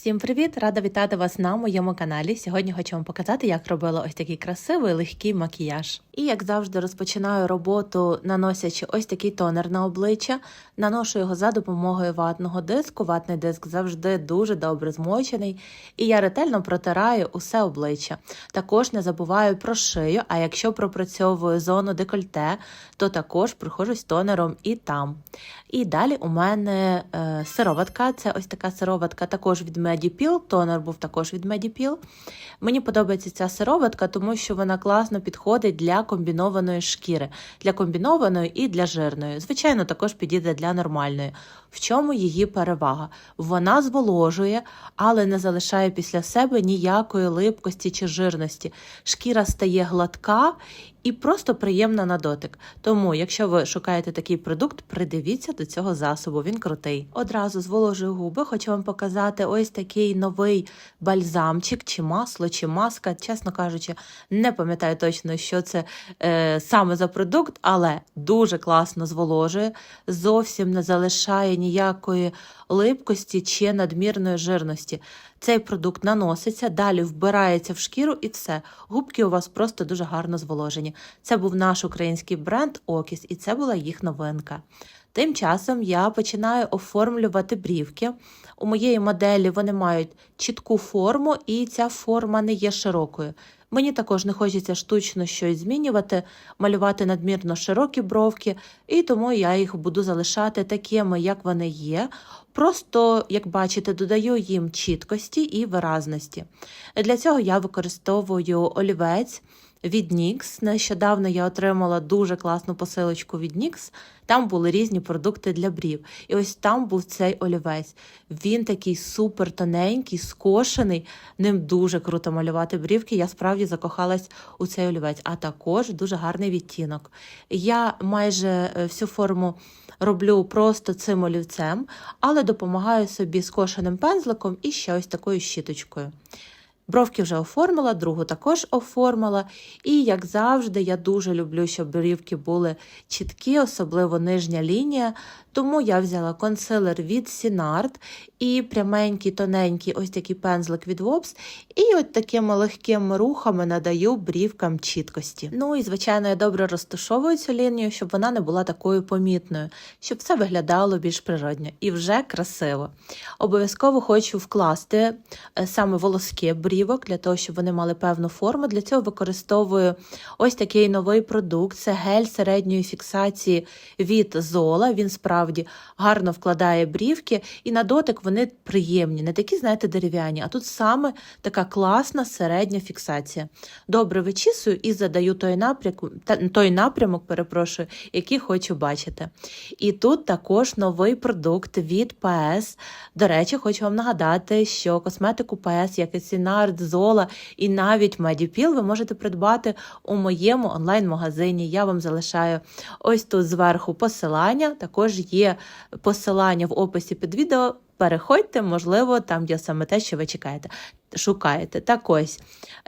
Всім привіт! Рада вітати вас на моєму каналі. Сьогодні хочу вам показати, як робила ось такий красивий легкий макіяж. І як завжди, розпочинаю роботу, наносячи ось такий тонер на обличчя. Наношу його за допомогою ватного диску. Ватний диск завжди дуже добре змочений. І я ретельно протираю усе обличчя. Також не забуваю про шию, а якщо пропрацьовую зону декольте, то також проходжусь тонером і там. І далі у мене е, сироватка. Це ось така сироватка також від Medipil. Тонер був також від Медіпіл. Мені подобається ця сироватка, тому що вона класно підходить для комбінованої шкіри, для комбінованої і для жирної. Звичайно, також підійде для нормальної. В чому її перевага? Вона зволожує, але не залишає після себе ніякої липкості чи жирності. Шкіра стає гладка і просто приємна на дотик. Тому, якщо ви шукаєте такий продукт, придивіться до цього засобу. Він крутий. Одразу зволожую губи. Хочу вам показати ось такий новий бальзамчик, чи масло, чи маска. Чесно кажучи, не пам'ятаю точно, що це е, саме за продукт, але дуже класно зволожує, зовсім не залишає ніякої липкості чи надмірної жирності. Цей продукт наноситься, далі вбирається в шкіру і все. Губки у вас просто дуже гарно зволожені. Це був наш український бренд Окіс, і це була їх новинка. Тим часом я починаю оформлювати брівки. У моєї моделі вони мають чітку форму, і ця форма не є широкою. Мені також не хочеться штучно щось змінювати, малювати надмірно широкі бровки, і тому я їх буду залишати такими, як вони є. Просто, як бачите, додаю їм чіткості і виразності. Для цього я використовую олівець від NYX. Нещодавно я отримала дуже класну посилочку від NYX. Там були різні продукти для брів. І ось там був цей олівець. Він такий супер тоненький, скошений. Ним дуже круто малювати брівки. Я справді закохалась у цей олівець, а також дуже гарний відтінок. Я майже е, всю форму роблю просто цим олівцем, але допомагаю собі скошеним пензликом і ще ось такою щіточкою. Бровки вже оформила, другу також оформила. І, як завжди, я дуже люблю, щоб брівки були чіткі, особливо нижня лінія. Тому я взяла консилер від Сінард і пряменький, тоненький ось такий пензлик від Вопс. І от такими легкими рухами надаю брівкам чіткості. Ну і, звичайно, я добре розташовую цю лінію, щоб вона не була такою помітною, щоб все виглядало більш природньо і вже красиво. Обов'язково хочу вкласти е, саме волоски брівок для того, щоб вони мали певну форму. Для цього використовую ось такий новий продукт. Це гель середньої фіксації від Зола. Він справді гарно вкладає брівки, і на дотик вони приємні, не такі, знаєте, дерев'яні, а тут саме така класна середня фіксація. Добре вичісую і задаю той напрямок, той напрямок, перепрошую, який хочу бачити. І тут також новий продукт від PS. До речі, хочу вам нагадати, що косметику PS, як і Сінард, Зола і навіть Medipil ви можете придбати у моєму онлайн-магазині. Я вам залишаю ось тут зверху посилання. Також є посилання в описі під відео. Переходьте, можливо, там є саме те, що ви чекаєте. Шукаєте. Так ось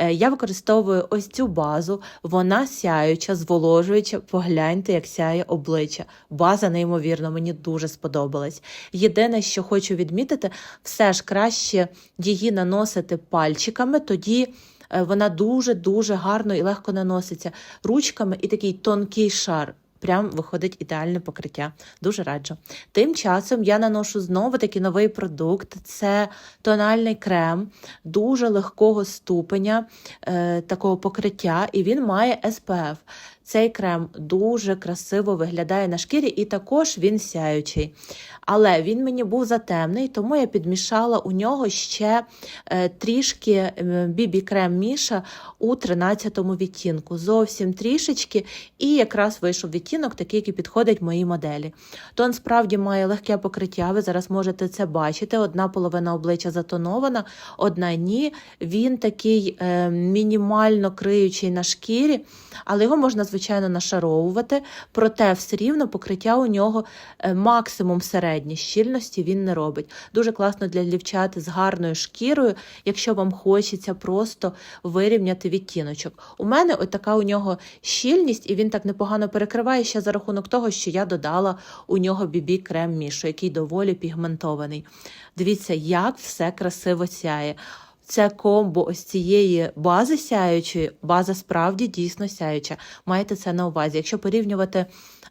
е, я використовую ось цю базу, вона сяюча, зволожуюча. Погляньте, як сяє обличчя. База, неймовірно, мені дуже сподобалась. Єдине, що хочу відмітити, все ж краще її наносити пальчиками, тоді. е, Вона дуже-дуже гарно і легко наноситься ручками і такий тонкий шар. Прям виходить ідеальне покриття. Дуже раджу. Тим часом я наношу знову таки новий продукт. Це тональний крем дуже легкого ступеня е, такого покриття, і він має SPF. Цей крем дуже красиво виглядає на шкірі, і також він сяючий. Але він мені був затемний, тому я підмішала у нього ще е, трішки бібі крем Міша у 13-му відтінку. Зовсім трішечки, і якраз вийшов відтінок, такий, який підходить моїй моделі. Тон справді має легке покриття. Ви зараз можете це бачити. Одна половина обличчя затонована, одна ні. Він такий е, мінімально криючий на шкірі, але його можна, звичайно, звичайно, нашаровувати, проте все рівно покриття у нього е, максимум середнє. Щільності він не робить. Дуже класно для дівчат з гарною шкірою, якщо вам хочеться просто вирівняти відтіночок. У мене от така у нього щільність, і він так непогано перекриває ще за рахунок того, що я додала у нього бібі крем мішу, який доволі пігментований. Дивіться, як все красиво сяє. Це комбо ось цієї бази сяючої, база справді дійсно сяюча. Маєте це на увазі. Якщо порівнювати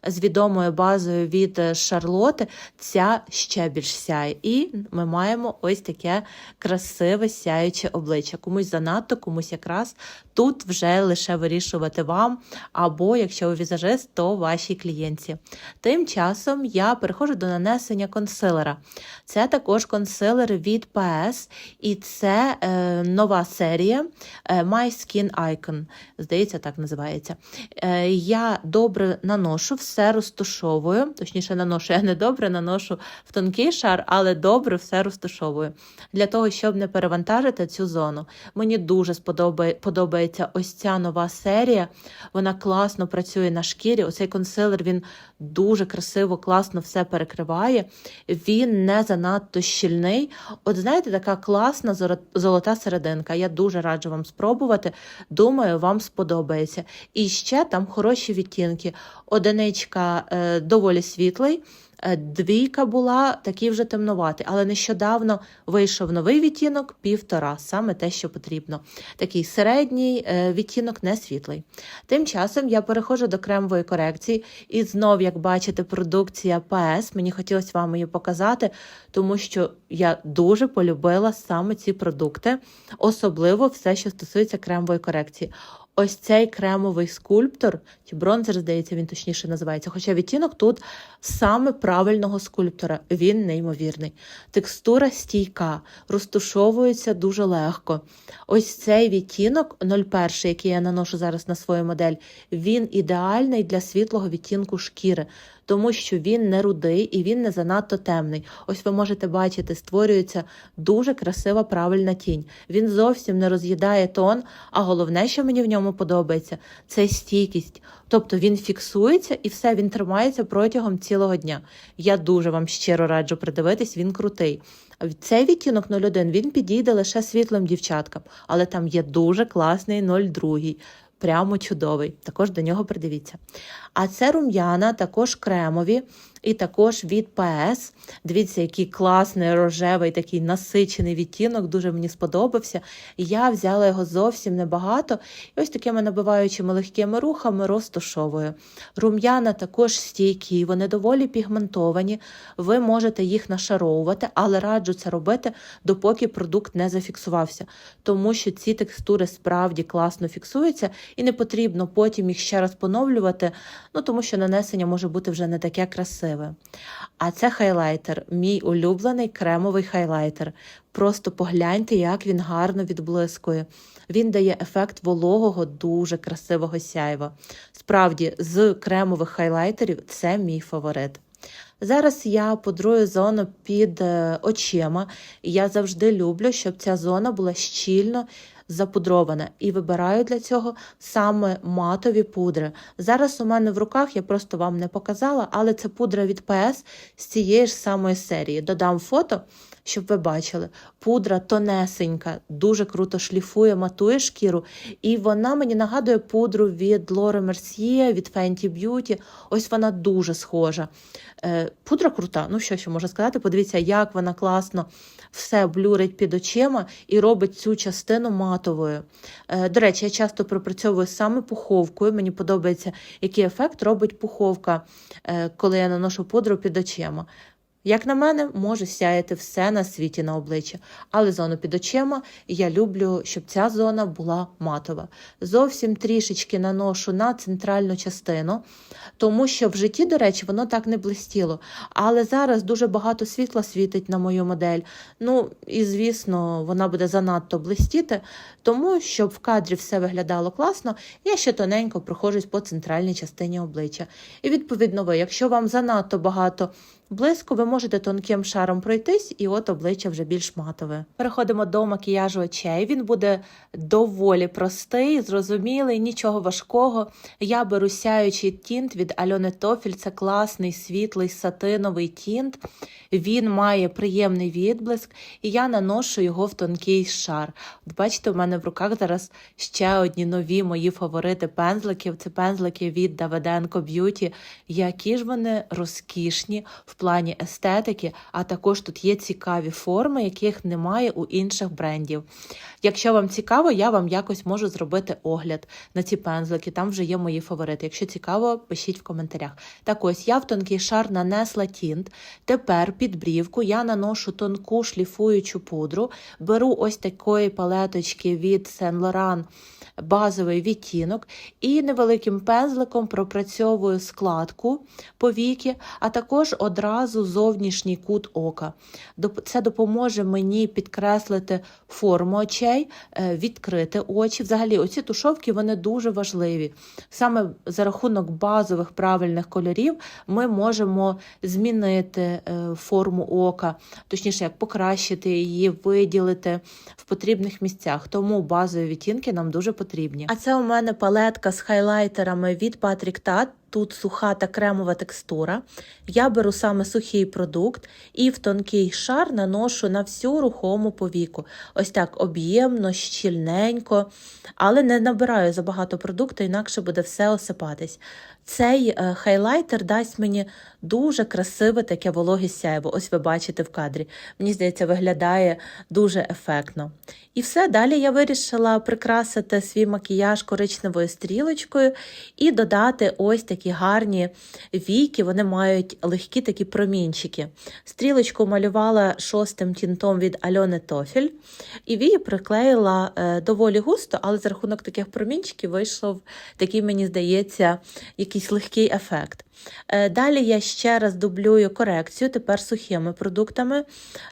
з відомою базою від Шарлоти, ця ще більш сяє. І ми маємо ось таке красиве сяюче обличчя. Комусь занадто, комусь якраз тут вже лише вирішувати вам, або якщо ви візажист, то вашій клієнтці. Тим часом я переходжу до нанесення консилера. Це також консилер від PS, і це е, нова серія е, My Skin Icon. Здається, так називається. Е, я добре наношу, все розташовую. Точніше, наношу я не добре, наношу в тонкий шар, але добре все розташовую. Для того, щоб не перевантажити цю зону. Мені дуже сподобає, подобається ось ця нова серія. Вона класно працює на шкірі. Оцей консилер він дуже красиво, класно все перекриває. Він не занадто щільний. От знаєте, така класна золота серединка. Я дуже раджу вам спробувати. Думаю, вам сподобається. І ще там хороші відтінки. Одиничка е, доволі світлий. Е, Двійка була такий вже темноватий, але нещодавно вийшов новий відтінок півтора, саме те, що потрібно. Такий середній е, відтінок, не світлий. Тим часом я переходжу до кремової корекції, і знов, як бачите, продукція PS. Мені хотілося вам її показати, тому що я дуже полюбила саме ці продукти, особливо все, що стосується кремової корекції. Ось цей кремовий скульптор, чи бронзер, здається, він точніше називається. Хоча відтінок тут саме правильного скульптора, він неймовірний. Текстура стійка, розтушовується дуже легко. Ось цей відтінок 01, який я наношу зараз на свою модель, він ідеальний для світлого відтінку шкіри, тому що він не рудий і він не занадто темний. Ось ви можете бачити, створюється дуже красива правильна тінь. Він зовсім не роз'їдає тон, а головне, що мені в ньому подобається, це стійкість. Тобто він фіксується і все, він тримається протягом цілого дня. Я дуже вам щиро раджу придивитись, він крутий. Цей відтінок 01, він підійде лише світлим дівчаткам, але там є дуже класний 02. Прямо чудовий, також до нього придивіться. А це рум'яна, також кремові, і також від PS. Дивіться, який класний рожевий, такий насичений відтінок, дуже мені сподобався. Я взяла його зовсім небагато, і ось такими набиваючими легкими рухами розташовую. Рум'яна також стійкі, вони доволі пігментовані. Ви можете їх нашаровувати, але раджу це робити, допоки продукт не зафіксувався, тому що ці текстури справді класно фіксуються, і не потрібно потім їх ще раз поновлювати, ну тому що нанесення може бути вже не таке красиве. А це хайлайтер, мій улюблений кремовий хайлайтер. Просто погляньте, як він гарно відблискує. Він дає ефект вологого, дуже красивого сяйва. Справді, з кремових хайлайтерів це мій фаворит. Зараз я пудрую зону під е, очима. і Я завжди люблю, щоб ця зона була щільно запудрована. І вибираю для цього саме матові пудри. Зараз у мене в руках я просто вам не показала, але це пудра від PS з цієї ж самої серії. Додам фото, щоб ви бачили. Пудра тонесенька, дуже круто шліфує, матує шкіру. І вона мені нагадує пудру від Laura Mercier, від Fenty Beauty. Ось вона дуже схожа. Е, Пудра крута, ну що ще можу сказати? Подивіться, як вона класно все блюрить під очима і робить цю частину матовою. Е, До речі, я часто пропрацьовую саме пуховкою. Мені подобається, який ефект робить пуховка, е, коли я наношу пудру під очима. Як на мене, може сяяти все на світі на обличчя, але зону під очима я люблю, щоб ця зона була матова. Зовсім трішечки наношу на центральну частину, тому що в житті, до речі, воно так не блистіло. Але зараз дуже багато світла світить на мою модель. Ну і звісно, вона буде занадто блистіти, тому щоб в кадрі все виглядало класно, я ще тоненько проходжусь по центральній частині обличчя. І відповідно, ви, якщо вам занадто багато блиску, ви можете тонким шаром пройтись, і от обличчя вже більш матове. Переходимо до макіяжу очей. Він буде доволі простий, зрозумілий, нічого важкого. Я беру сяючий тінт від Альони Тофіль. Це класний світлий сатиновий тінт. Він має приємний відблиск, і я наношу його в тонкий шар. От бачите, у мене в руках зараз ще одні нові мої фаворити пензликів. Це пензлики від Davidenko Beauty. Які ж вони розкішні в плані естетики, а також тут є цікаві форми, яких немає у інших брендів. Якщо вам цікаво, я вам якось можу зробити огляд на ці пензлики. Там вже є мої фаворити. Якщо цікаво, пишіть в коментарях. Так ось я в тонкий шар нанесла тінт. Тепер під брівку я наношу тонку шліфуючу пудру, беру ось такої палеточки від Saint Laurent базовий відтінок і невеликим пензликом пропрацьовую складку повіки, а також одразу зовнішній кут ока. Це допоможе мені підкреслити форму очей, е, відкрити очі. Взагалі, оці тушовки вони дуже важливі. Саме за рахунок базових правильних кольорів ми можемо змінити е, форму ока, точніше, як покращити її, виділити в потрібних місцях. Тому базові відтінки нам дуже потрібні. А це у мене палетка з хайлайтерами від Patrick Tat. Тут суха та кремова текстура. Я беру саме сухий продукт і в тонкий шар наношу на всю рухому повіку. Ось так об'ємно, щільненько, але не набираю забагато продукту, інакше буде все осипатись. Цей е, хайлайтер дасть мені дуже красиве таке вологе сяйво. Ось ви бачите в кадрі. Мені здається, виглядає дуже ефектно. І все, далі я вирішила прикрасити свій макіяж коричневою стрілочкою і додати ось такі гарні віки. Вони мають легкі такі промінчики. Стрілочку малювала шостим тінтом від Альони Тофіль, і вії приклеїла е, доволі густо, але за рахунок таких промінчиків вийшов такий, мені здається, якийсь легкий ефект. Е, Далі я ще раз дублюю корекцію, тепер сухими продуктами.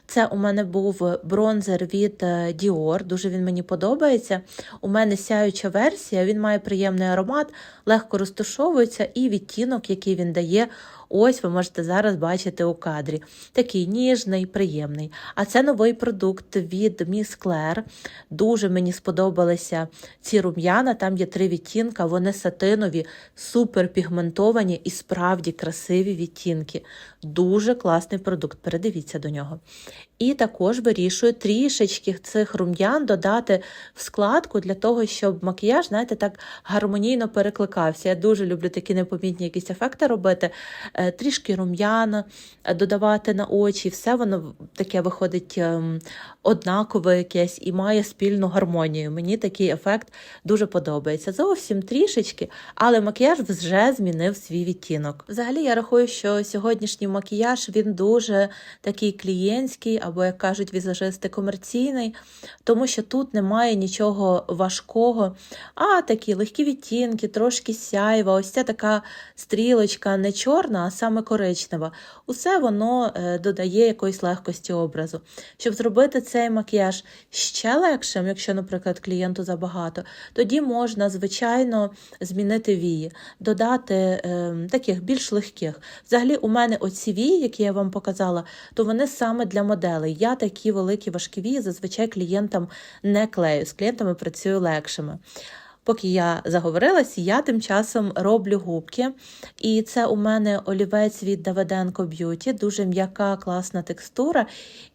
Це у мене був бронзер від е, Dior, дуже він мені подобається. У мене сяюча версія, він має приємний аромат, легко розташовується, і відтінок, який він дає, ось ви можете зараз бачити у кадрі. Такий ніжний, приємний. А це новий продукт від Miss Claire. Дуже мені сподобалися ці рум'яна. Там є три відтінка, вони сатинові, супер пігментовані і справді красиві відтінки. Дуже класний продукт. Передивіться до нього. І також вирішую трішечки цих рум'ян додати в складку для того, щоб макіяж, знаєте, так гармонійно перекликався. Я дуже люблю такі непомітні якісь ефекти робити. Е, Трішки рум'ян е, додавати на очі, все воно таке виходить ем, однакове якесь і має спільну гармонію. Мені такий ефект дуже подобається. Зовсім трішечки, але макіяж вже змінив свій відтінок. Взагалі, я рахую, що сьогоднішній макіяж він дуже такий клієнтський, або, як кажуть візажисти, комерційний, тому що тут немає нічого важкого, а такі легкі відтінки, трошки сяйва, ось ця така стрілочка не чорна, саме коричнева. Усе воно е, додає якоїсь легкості образу. Щоб зробити цей макіяж ще легшим, якщо, наприклад, клієнту забагато, тоді можна, звичайно, змінити вії, додати е, таких більш легких. Взагалі, у мене оці вії, які я вам показала, то вони саме для моделей. Я такі великі важкі вії зазвичай клієнтам не клею. З клієнтами працюю легшими. Поки я заговорилась, я тим часом роблю губки. І це у мене олівець від Davidenko Beauty, дуже м'яка, класна текстура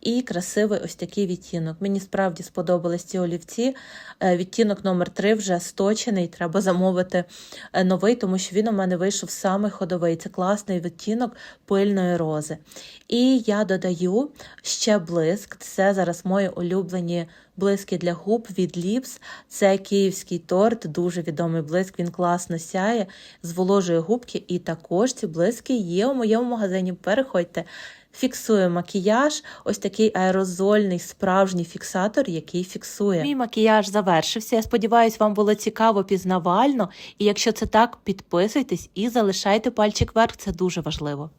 і красивий ось такий відтінок. Мені справді сподобались ці олівці. Е, Відтінок номер 3 вже сточений, треба замовити е, новий, тому що він у мене вийшов самий ходовий. Це класний відтінок пильної рози. І я додаю ще блиск. Це зараз мої улюблені блиски для губ від Lips. Це київський торт, дуже відомий блиск. Він класно сяє, зволожує губки. І також ці блиски є у моєму магазині. Переходьте. Фіксує макіяж, ось такий аерозольний справжній фіксатор, який фіксує. Мій макіяж завершився. Я сподіваюся, вам було цікаво, пізнавально. І якщо це так, підписуйтесь і залишайте пальчик вверх, це дуже важливо.